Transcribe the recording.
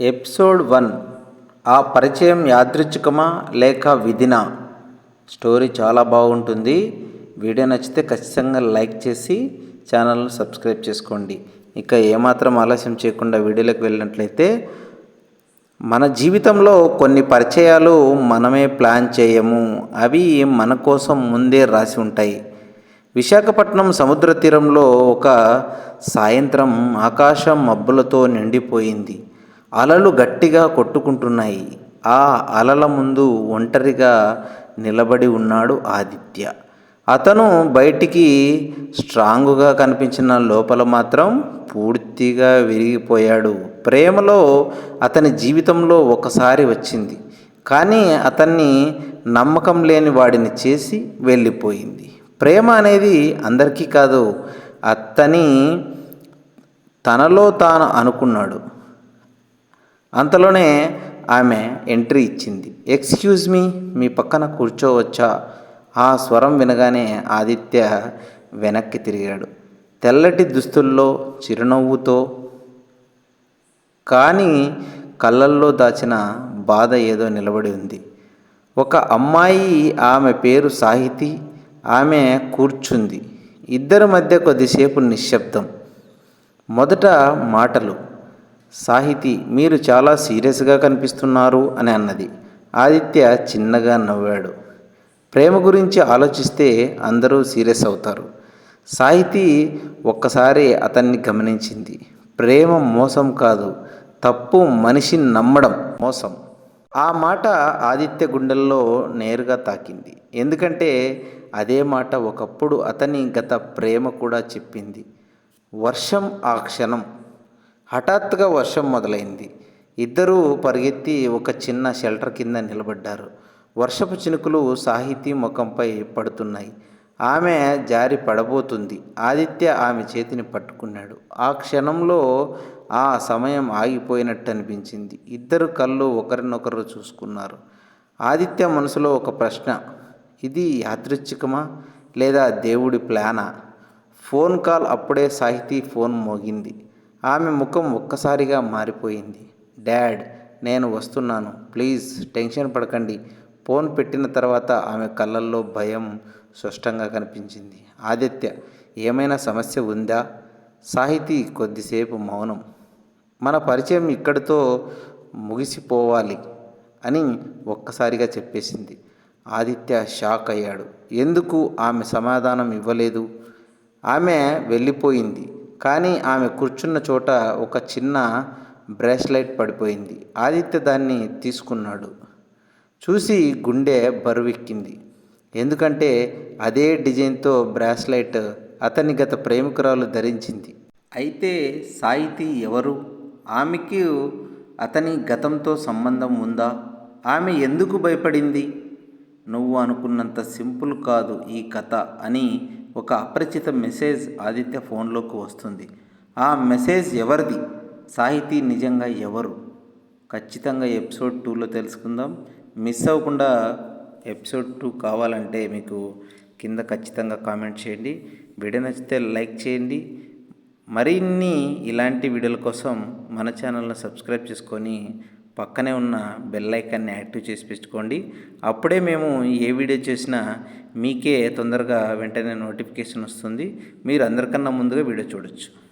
Episode one. ఆ పరిచయం యాదృచ్ఛికమా లేక విధినా? స్టోరీ చాలా బాగుంటుంది. వీడియో నచ్చితే ఖచ్చితంగా లైక్ చేసి ఛానల్ను సబ్స్క్రైబ్ చేసుకోండి. ఇక ఏమాత్రం ఆలస్యం చేయకుండా వీడియోలోకి వెళ్ళినట్లయితే మన జీవితంలో కొన్ని పరిచయాలు మనమే ప్లాన్ చేయము. అవి మన కోసం ముందే రాసి ఉంటాయి. విశాఖపట్నం సముద్ర తీరంలో ఒక సాయంత్రం ఆకాశం మబ్బులతో నిండిపోయింది. అలలు గట్టిగా కొట్టుకుంటున్నాయి. ఆ అలల ముందు ఒంటరిగా నిలబడి ఉన్నాడు ఆదిత్య. అతను బయటికి స్ట్రాంగ్గా కనిపించిన లోపల మాత్రం పూర్తిగా విరిగిపోయాడు. ప్రేమలో అతని జీవితంలో ఒకసారి వచ్చింది. కానీ అతన్ని నమ్మకం లేని వాడిని చేసి వెళ్ళిపోయింది. ప్రేమ అనేది అందరికీ కాదు అతని తనలో తాను అనుకున్నాడు. అంతలోనే ఆమె ఎంట్రీ ఇచ్చింది. ఎక్స్క్యూజ్ మీ మీ పక్కన కూర్చోవచ్చా? ఆ స్వరం వినగానే ఆదిత్య వెనక్కి తిరిగాడు. తెల్లటి దుస్తుల్లో చిరునవ్వుతో కానీ కళ్ళల్లో దాచిన బాధ ఏదో నిలబడి ఉంది. ఒక అమ్మాయి ఆమె పేరు సాహితి ఆమె కూర్చుంది. ఇద్దరి మధ్య కొద్దిసేపు నిశ్శబ్దం. మొదట మాటలు సాహితి మీరు చాలా సీరియస్గా కనిపిస్తున్నారు అని అన్నది. ఆదిత్య చిన్నగా నవ్వాడు. ప్రేమ గురించి ఆలోచిస్తే అందరూ సీరియస్ అవుతారు. సాహితి ఒక్కసారి అతన్ని గమనించింది. ప్రేమ మోసం కాదు తప్పు మనిషిని నమ్మడం మోసం. ఆ మాట ఆదిత్య గుండెల్లో నేరుగా తాకింది. ఎందుకంటే అదే మాట ఒకప్పుడు అతని గత ప్రేమ కూడా చెప్పింది. వర్షం ఆ క్షణం హఠాత్తుగా వర్షం మొదలైంది. ఇద్దరూ పరిగెత్తి ఒక చిన్న షెల్టర్ కింద నిలబడ్డారు. వర్షపు చినుకులు సాహితీ ముఖంపై పడుతున్నాయి. ఆమె జారి పడబోతుంది. ఆదిత్య ఆమె చేతిని పట్టుకున్నాడు. ఆ క్షణంలో ఆ సమయం ఆగిపోయినట్టు అనిపించింది ఇద్దరు కళ్ళు ఒకరినొకరు చూసుకున్నారు. ఆదిత్య మనసులో ఒక ప్రశ్న ఇది యాదృచ్ఛికమా? లేదా దేవుడి ప్లానా? ఫోన్ కాల్ అప్పుడే సాహితీ ఫోన్ మోగింది. ఆమె ముఖం ఒక్కసారిగా మారిపోయింది. డాడ్ నేను వస్తున్నాను. ప్లీజ్ టెన్షన్ పడకండి. ఫోన్ పెట్టిన తర్వాత ఆమె కళ్ళల్లో భయం స్పష్టంగా కనిపించింది. ఆదిత్య ఏమైనా సమస్య ఉందా? సాహితీ కొద్దిసేపు మౌనం. మన పరిచయం ఇక్కడితో ముగిసిపోవాలి అని ఒక్కసారిగా చెప్పేసింది. ఆదిత్య షాక్ అయ్యాడు. ఎందుకు ఆమె సమాధానం ఇవ్వలేదు? ఆమె వెళ్ళిపోయింది. కానీ ఆమె కూర్చున్న చోట ఒక చిన్న బ్రేస్లైట్ పడిపోయింది. ఆదిత్య దాన్ని తీసుకున్నాడు. చూసి గుండె బరువెక్కింది. ఎందుకంటే అదే డిజైన్తో బ్రాస్లైట్ అతని గత ప్రేమికురాలు ధరించింది. అయితే సాహితి ఎవరు? ఆమెకి అతని గతంతో సంబంధం ఉందా? ఆమె ఎందుకు భయపడింది? నువ్వు అనుకున్నంత సింపుల్ కాదు ఈ కథ అని ఒక అపరిచిత మెసేజ్ ఆదిత్య ఫోన్లోకి వస్తుంది. ఆ మెసేజ్ ఎవరిది? సాహితీ నిజంగా ఎవరు? ఖచ్చితంగా ఎపిసోడ్ టూలో తెలుసుకుందాం. మిస్ అవ్వకుండా ఎపిసోడ్ టూ కావాలంటే మీకు కింద ఖచ్చితంగా కామెంట్ చేయండి. వీడియో నచ్చితే లైక్ చేయండి. మరిన్ని ఇలాంటి వీడియోల కోసం మన ఛానల్ని సబ్స్క్రైబ్ చేసుకొని పక్కనే ఉన్న బెల్ ఐకాన్ని యాక్టివ్ చేసి పెట్టుకోండి. అప్పుడే మేము ఏ వీడియో చేసినా మీకే తొందరగా వెంటనే నోటిఫికేషన్ వస్తుంది. మీరు అందరికన్నా ముందుగా వీడియో చూడొచ్చు.